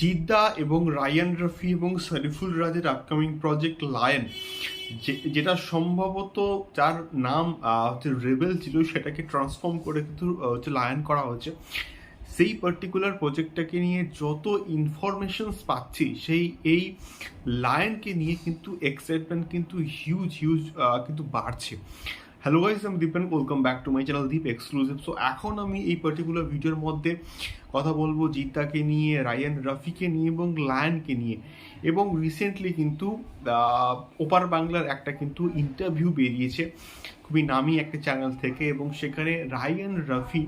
জিদ্দা এবং রায়ান রফি এবং শরীফুল রাজের আপকামিং প্রজেক্ট লায়ন যেটা সম্ভবত যার নাম হচ্ছে রেবেল ছিল, সেটাকে ট্রান্সফর্ম করে কিন্তু হচ্ছে লায়ন করা হচ্ছে সেই পার্টিকুলার প্রজেক্টটাকে নিয়ে যত ইনফরমেশনস পাচ্ছি, সেই, এই লায়নকে নিয়ে কিন্তু এক্সাইটমেন্ট কিন্তু হিউজ হিউজ কিন্তু বাড়ছে। হ্যালো গাইস আমি Dipen welcome back to my channel Deep exclusive so এখন আমি এই পার্টিকুলার ভিডিওর মধ্যে কথা বলব জিতাকে নিয়ে, রায়ান রফিকে নিয়ে এবং লায়নকে নিয়ে। এবং রিসেন্টলি কিন্তু ওপার বাংলার একটা কিন্তু ইন্টারভিউ বেরিয়েছে। খুবই নামি একটা চ্যানেল থেকে এবং সেখানে রায়ান রফি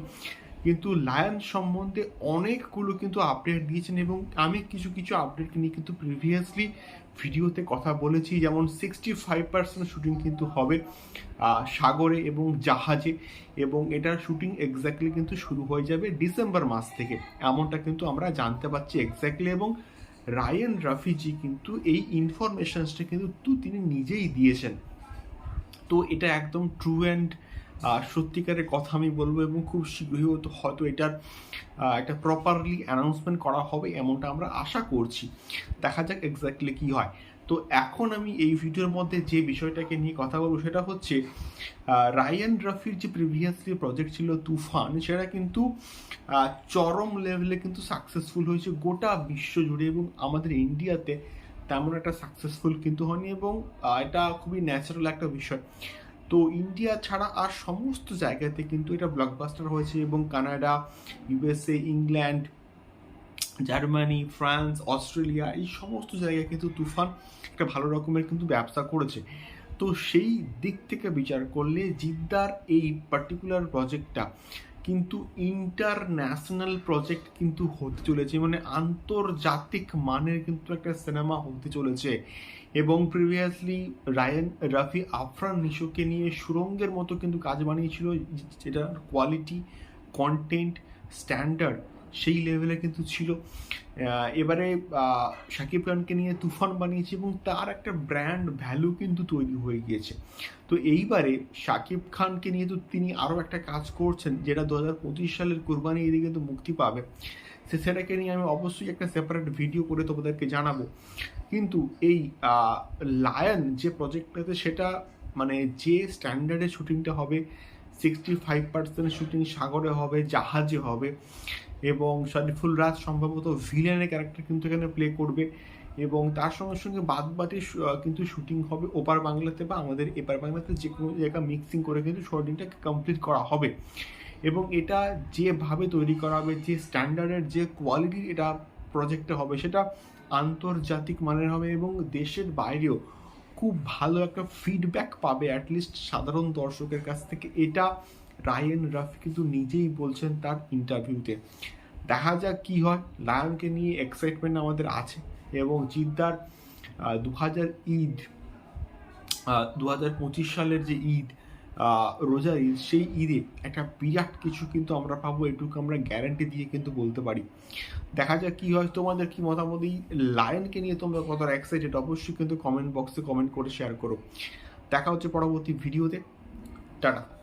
কিন্তু লায়ন সম্বন্ধে অনেকগুলো কিন্তু আপডেট দিয়েছেন এবং আমি কিছু কিছু আপডেট নিয়ে কিন্তু প্রিভিয়াসলি ভিডিওতে কথা বলেছি। যেমন সিক্সটি ফাইভ পার্সেন্ট শ্যুটিং কিন্তু হবে সাগরে এবং জাহাজে এবং এটার শ্যুটিং এক্স্যাক্টলি কিন্তু শুরু হয়ে যাবে ডিসেম্বর মাস থেকে। এমনটা কিন্তু আমরা জানতে পারছি এক্স্যাক্টলি এবং রায়ান রাফিজি কিন্তু এই ইনফরমেশনসটা কিন্তু তিনি নিজেই দিয়েছেন। তো এটা একদম ট্রু অ্যান্ড সত্যিকারের কথা আমি বলব এবং খুব শীঘ্রই হয়তো এটার একটা প্রপারলি অ্যানাউন্সমেন্ট করা হবে এমনটা আমরা আশা করছি। দেখা যাক এক্স্যাক্টলি কি হয়। তো এখন আমি এই ভিডিওর মধ্যে যে বিষয়টাকে নিয়ে কথা বলব সেটা হচ্ছে রায়ান রফির যে প্রিভিয়াসলি প্রজেক্ট ছিল তুফান, সেটা কিন্তু চরম লেভেলে কিন্তু সাকসেসফুল হয়েছে গোটা বিশ্ব জুড়ে এবং আমাদের ইন্ডিয়াতে তেমন একটা সাকসেসফুল কিন্তু হয়নি এবং এটা খুবই ন্যাচারাল একটা বিষয়। তো ইন্ডিয়া ছাড়া আর সমস্ত জায়গাতে কিন্তু এটা ব্লকবাস্টার হয়েছে এবং Canada USA England Germany France Australia এই সমস্ত জায়গায় কিন্তু তুফান একটা ভালো রকমের কিন্তু ব্যবসা করেছে। তো সেই দিক থেকে বিচার করলে জিদ্দার এই পার্টিকুলার প্রজেক্টটা কিন্তু ইন্টারন্যাশনাল প্রজেক্ট কিন্তু হতে চলেছে মানে আন্তর্জাতিক মানের কিন্তু একটা সিনেমা হতে চলেছে। এবং প্রিভিয়াসলি রায়ান রাফি আফরান নিশোকে নিয়ে সুরঙ্গের মতো কিন্তু কাজ বানিয়েছিল, যেটা কোয়ালিটি কন্টেন্ট স্ট্যান্ডার্ড সেই লেভেলে কিন্তু ছিল। এবারে শাকিব খানকে নিয়ে তুফান বানিয়েছে এবং তার একটা ব্র্যান্ড ভ্যালু কিন্তু তৈরি হয়ে গিয়েছে। তো এইবারে শাকিব খানকে নিয়ে তো তিনি আরও একটা কাজ করছেন, যেটা দু হাজার পঁচিশ সালের কোরবানি ঈদে কিন্তু মুক্তি পাবে। সে সেটাকে নিয়ে আমি অবশ্যই একটা সেপারেট ভিডিও করে তোমাদেরকে জানাব। কিন্তু এই লায়ন যে প্রজেক্টটাতে সেটা মানে যে স্ট্যান্ডার্ডে শুটিংটা হবে সিক্সটি ফাইভ পার্সেন্ট শুটিং সাগরে হবে, জাহাজে হবে এবং শরীফুল রাজ সম্ভবত ভিলেনের ক্যারেক্টার কিন্তু এখানে প্লে করবে এবং তার সঙ্গে সঙ্গে বাদ বাকি কিন্তু শুটিং হবে ওপার বাংলাতে বা আমাদের এপার বাংলাতে যে কোনো জায়গা মিক্সিং করে কিন্তু শুটিংটা কমপ্লিট করা হবে। এবং এটা যেভাবে তৈরি করা হবে, যে স্ট্যান্ডার্ডের যে কোয়ালিটির এটা প্রজেক্টে হবে, সেটা আন্তর্জাতিক মানের হবে এবং দেশের বাইরেও খুব ভালো একটা ফিডব্যাক পাবে অ্যাটলিস্ট সাধারণ দর্শকের কাছ থেকে। এটা রায়ান রাফি কিন্তু নিজেই বলছেন তার ইন্টারভিউতে দেখা যাক কি হয়। লায়নকে নিয়ে এক্সাইটমেন্ট আমাদের আছে এবং জিদ্দার দু হাজার ঈদ দু হাজার পঁচিশ সালের যে ঈদ আহ, রোজা ঈদ সেই ঈদে একটা বিরাট কিছু কিন্তু আমরা পাবো এটুকু আমরা গ্যারান্টি দিয়ে কিন্তু বলতে পারি। দেখা যাক কী হয় তোমাদের কি মতামত? এই লায়নকে নিয়ে তোমরা কতটা এক্সাইটেড অবশ্যই কিন্তু কমেন্ট বক্সে কমেন্ট করে শেয়ার করো। দেখা হচ্ছে পরবর্তী ভিডিওতে টাটা।